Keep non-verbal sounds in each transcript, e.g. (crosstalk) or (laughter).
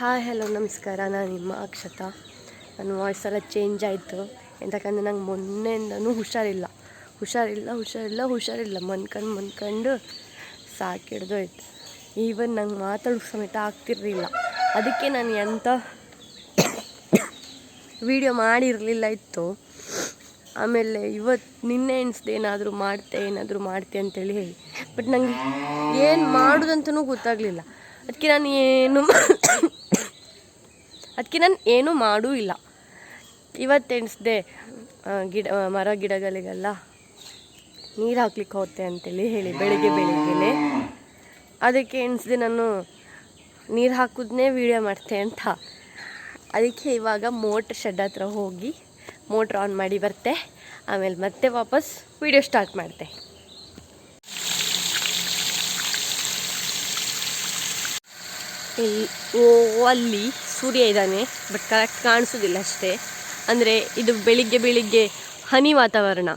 Hi, hello, ನಮಸ್ಕಾರ. ನಾನು ನಿಮ್ಮ ಅಕ್ಷತಾ. ನನ್ನ ವಾಯ್ಸ್ ಎಲ್ಲ ಚೇಂಜ್ ಆಯಿತು. ಎಂತಕ್ಕಂದ್ರೆ ನಂಗೆ ಮೊನ್ನೆಯಿಂದನೂ ಹುಷಾರಿಲ್ಲ. ಹುಷಾರಿಲ್ಲ ಹುಷಾರಿಲ್ಲ ಹುಷಾರಿಲ್ಲ. ಮನ್ಕಂಡು ಮನ್ಕಂಡು ಸಾಕಿಡ್ದೋಯ್ತು ಈವನ್ ನಂಗೆ ಮಾತಾಡೋ ಸಮೇತ ಆಗ್ತಿರಲಿಲ್ಲ. ಅದಕ್ಕೆ ನಾನು ಎಂಥ ವಿಡಿಯೋ ಮಾಡಿರಲಿಲ್ಲ ಇತ್ತು. ಆಮೇಲೆ ಇವತ್ತು ನಿನ್ನೆ ಎಣಿಸ್ದೆ ಏನಾದರೂ ಮಾಡ್ತೆ ಏನಾದರೂ ಮಾಡ್ತೆ ಅಂತೇಳಿ ಹೇಳಿ. ಬಟ್ ನನಗೆ ಏನು ಮಾಡೋದಂತನೂ ಗೊತ್ತಾಗಲಿಲ್ಲ. ಅದಕ್ಕೆ ನಾನು ಏನು ಅದಕ್ಕೆ ನಾನು ಏನೂ ಮಾಡೂ ಇಲ್ಲ. ಇವತ್ತು ಎಣಿಸ್ದೆ ಗಿಡ ಮರ ಗಿಡಗಳಿಗೆಲ್ಲ ನೀರು ಹಾಕ್ಲಿಕ್ಕೆ ಹೋಗ್ತೆ ಅಂತೇಳಿ ಹೇಳಿ, ಬೆಳಿಗ್ಗೆ ಬೆಳಿಗ್ಗೆನೆ. ಅದಕ್ಕೆ ಎಣಿಸ್ದೆ ನಾನು ನೀರು ಹಾಕೋದನ್ನೇ ವೀಡಿಯೋ ಮಾಡ್ತೆ ಅಂತ. ಅದಕ್ಕೆ ಇವಾಗ ಮೋಟ್ರ್ ಶೆಡ್ ಹತ್ರ ಹೋಗಿ ಮೋಟ್ರ್ ಆನ್ ಮಾಡಿ ಬರ್ತೆ. ಆಮೇಲೆ ಮತ್ತೆ ವಾಪಸ್ ವೀಡಿಯೋ ಸ್ಟಾರ್ಟ್ ಮಾಡ್ತೆ. ಇಲ್ಲಿ ಓ, ಅಲ್ಲಿ ಸೂರ್ಯ ಇದ್ದಾನೆ ಬಟ್ ಕರೆಕ್ಟ್ ಕಾಣಿಸೋದಿಲ್ಲ ಅಷ್ಟೇ. ಅಂದರೆ ಇದು ಬೆಳಿಗ್ಗೆ ಬೆಳಿಗ್ಗೆ ಹನಿ ವಾತಾವರಣ.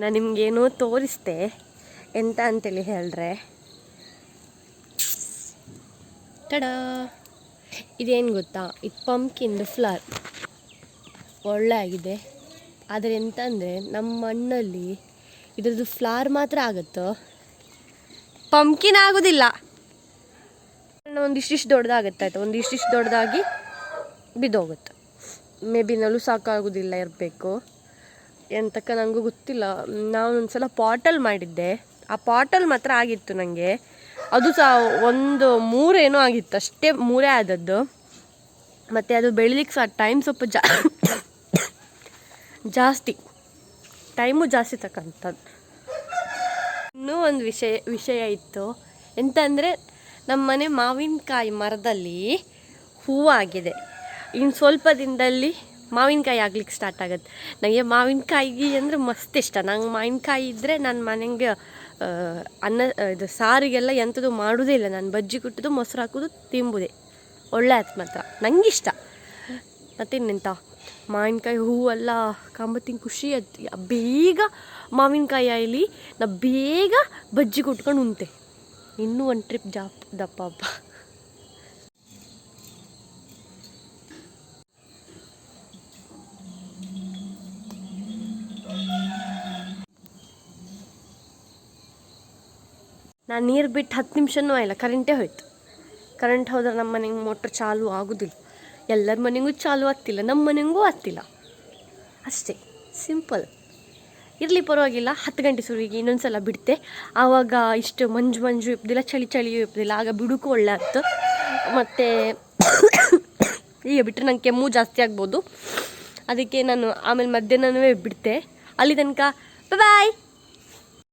ನಾನು ನಿಮಗೇನೋ ತೋರಿಸ್ದೆ ಎಂತ ಅಂತೇಳಿ ಹೇಳಿದ್ರೆ. ಟಡಾ ಇದೇನು ಗೊತ್ತಾ? ಇದು ಪಂಪ್ಕಿಂದು ಫ್ಲವರ್ ಒಳ್ಳೆ ಆಗಿದೆ ಆದರೆ ಎಂತ ಅಂದರೆ ನಮ್ಮ ಮಣ್ಣಲ್ಲಿ ಇದ್ರದ್ದು ಫ್ಲವರ್ ಮಾತ್ರ ಆಗುತ್ತೋ? ಪಂಪ್ಕಿನ್ ಆಗೋದಿಲ್ಲ. ಒಂದು ಇಷ್ಟಿಷ್ಟು ದೊಡ್ಡದಾಗುತ್ತೆ ಆಯ್ತು? ಒಂದು ಇಷ್ಟಿಷ್ಟು ದೊಡ್ಡದಾಗಿ ಬಿದ್ದೋಗುತ್ತೆ. ಮೇ ಬಿ ನಲು ಸಾಕಾಗೋದಿಲ್ಲ ಇರಬೇಕು ಎಂತಕ್ಕ ನನಗೂ ಗೊತ್ತಿಲ್ಲ. ನಾನು ಒಂದ್ಸಲ ಪಾಟಲ್ ಮಾಡಿದ್ದೆ. ಆ ಪಾಟಲ್ ಮಾತ್ರ ಆಗಿತ್ತು ನನಗೆ ಅದು ಸಹ ಒಂದು ಮೂರೇನೋ ಆಗಿತ್ತು, ಅಷ್ಟೇ ಮೂರೇ ಆದದ್ದು. ಮತ್ತು ಅದು ಬೆಳಿಲಿಕ್ಕೆ ಸಹ ಟೈಮ್ ಸ್ವಲ್ಪ ಜಾ (coughs) ಜಾಸ್ತಿ. ಟೈಮು ಜಾಸ್ತಿ ತಕ್ಕಂಥದ್ದು ಇನ್ನೂ ಒಂದು ವಿಷಯ ವಿಷಯ ಇತ್ತು. ಎಂತ ಅಂದರೆ ನಮ್ಮ ಮನೆ ಮಾವಿನಕಾಯಿ ಮರದಲ್ಲಿ ಹೂವಾಗಿದೆ. ಇನ್ನು ಸ್ವಲ್ಪ ದಿನದಲ್ಲಿ ಮಾವಿನಕಾಯಿ ಆಗ್ಲಿಕ್ಕೆ ಸ್ಟಾರ್ಟ್ ಆಗುತ್ತೆ. ನನಗೆ ಮಾವಿನಕಾಯಿಗೆ ಅಂದರೆ ಮಸ್ತ್ ಇಷ್ಟ. ನಂಗೆ ಮಾವಿನಕಾಯಿ ಇದ್ದರೆ ನನ್ನ ಮನೆಗೆ ಅನ್ನ, ಇದು ಸಾರಿಗೆಲ್ಲ ಎಂಥದ್ದು ಮಾಡೋದೇ ಇಲ್ಲ. ನಾನು ಬಜ್ಜಿ ಕುಟ್ಟೋದು, ಮೊಸರು ಹಾಕೋದು, ತಿಂಬುದೇ. ಒಳ್ಳೆ ಆಯ್ತು ಮಾತ್ರ. ಮತ್ತೆ ಮತ್ತಿನ್ನೆಂತ ಮಾವಿನಕಾಯಿ ಹೂವೆಲ್ಲ ಕಾಂಬತ್ತಿನ ಖುಷಿ ಅದು ಬೇಗ ಮಾವಿನಕಾಯಿ ಆಯ್ಲಿ, ನಾ ಬೇಗ ಬಜ್ಜಿ ಕುಟ್ಕೊಂಡು ಉಂತೆ ಇನ್ನೂ ಒಂದು ಟ್ರಿಪ್ ಜಾಪ್ ದಪ್ಪ ಹಬ್ಬ. ನಾನು ನೀರು ಬಿಟ್ಟು ಹತ್ತು ನಿಮಿಷನೂ ಆಯಿಲ್ಲ ಕರೆಂಟೇ ಹೋಯ್ತು. ಕರೆಂಟ್ ಹೋದ್ರೆ ನಮ್ಮ ಮನೆಗೆ ಮೋಟ್ರ್ ಚಾಲು ಆಗೋದಿಲ್ಲ. ಎಲ್ಲರ ಮನೆಗೂ ಚಾಲು ಆಗ್ತಿಲ್ಲ ನಮ್ಮ ಮನೆಗೂ ಆಗ್ತಿಲ್ಲ. ಅಷ್ಟೇ ಸಿಂಪಲ್ ಇರಲಿ ಪರವಾಗಿಲ್ಲ, ಹತ್ತು ಗಂಟೆ ಸುರಿಗೆ, ಇನ್ನೊಂದು ಸಲ ಬಿಡ್ತೆ. ಆವಾಗ ಇಷ್ಟು ಮಂಜು ಮಂಜು ಇಪ್ಪದಿಲ್ಲ ಚಳಿ ಚಳಿಯೂ ಇಪ್ಪದಿಲ್ಲ ಆಗ ಬಿಡುಕು ಒಳ್ಳೆ ಆಗ್ತು. ಮತ್ತು (coughs) ಈಗ ಬಿಟ್ಟರೆ ನಂಗೆ ಕೆಮ್ಮು ಜಾಸ್ತಿ ಆಗ್ಬೋದು. ಅದಕ್ಕೆ ನಾನು ಆಮೇಲೆ ಮಧ್ಯಾಹ್ನವೇ ಬಿಡ್ತೆ. ಅಲ್ಲಿ ತನಕ ಬಾಯ್